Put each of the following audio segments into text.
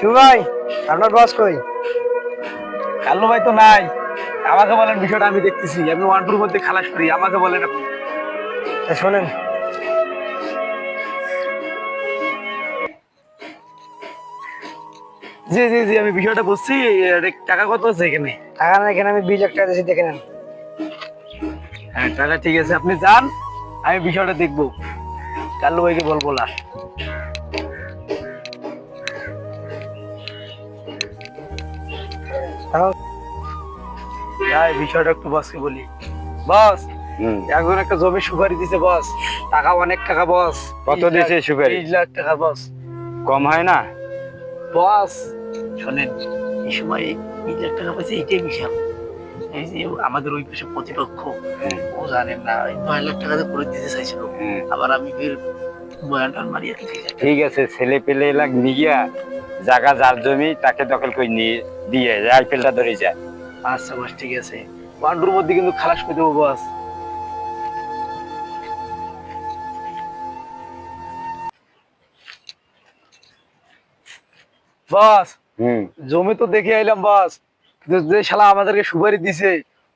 শিবু ভাই আপনার বস কই? কাল্লু ভাই তো নাই। আমাকে বলেন বিষয়টা আমি দেখতেছি। আমি ওয়ান টুর মধ্যে খালাস করি। আমাকে বলেন শোনেন। জি জি জি আমি বিষয়টা বুঝছি। টাকা কত আছে এখানে? টাকা না এখানে আমি বিশ লাখ টাকা দিয়েছি দেখে নেন। হ্যাঁ টাকা ঠিক আছে। আপনি যান আমি বিষয়টা দেখব। কাল্লু ভাইকে বলব না এখন বিষয়টা একটু বসকে বলি। বস একজন একটা জমি সুপারি দিছে বস। টাকা অনেক টাকা বস। কত দিছে সুপারি? বিশ লাখ টাকা বস। কম হয় না? বস শোনেন এই সময় লাখ টাকা পাইছে এইটাই বিশাল। এই যে আমাদের ওই পাশে প্রতিপক্ষ ও জানেন না ওই নয় লাখ টাকা করে দিতে চাইছিল। আবার আমি মারিয়ে ঠিক আছে ছেলে পেলে এলাক নিয়ে জায়গা যার জমি তাকে দখল করে নিয়ে দিয়ে আইপিএলটা ধরে যায়। আচ্ছা বস ঠিক আছে। ওয়ান্ডুর মধ্যে কিন্তু খালাস করে দেবো বস। বস হুম। জমি তো দেখে আইলাম বস। কিন্তু যে শালা আমাদেরকে সুপারি দিছে।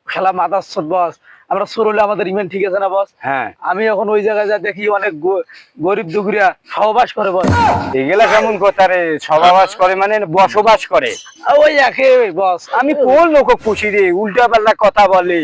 শালা মাদার সদ বস আমরা শুরু হলে আমাদের ইমেন ঠিক আছে না বস হ্যাঁ। আমি এখন ওই জায়গায় যা দেখি অনেক গরিব দুগুরিয়া সহবাস করে বস এগুলা কেমন কথা রে? সহবাস করে মানে বসবাস করে। ওই একে বস আমি কোন লোক খুশি রে? উল্টা পাল্টা কথা বলে।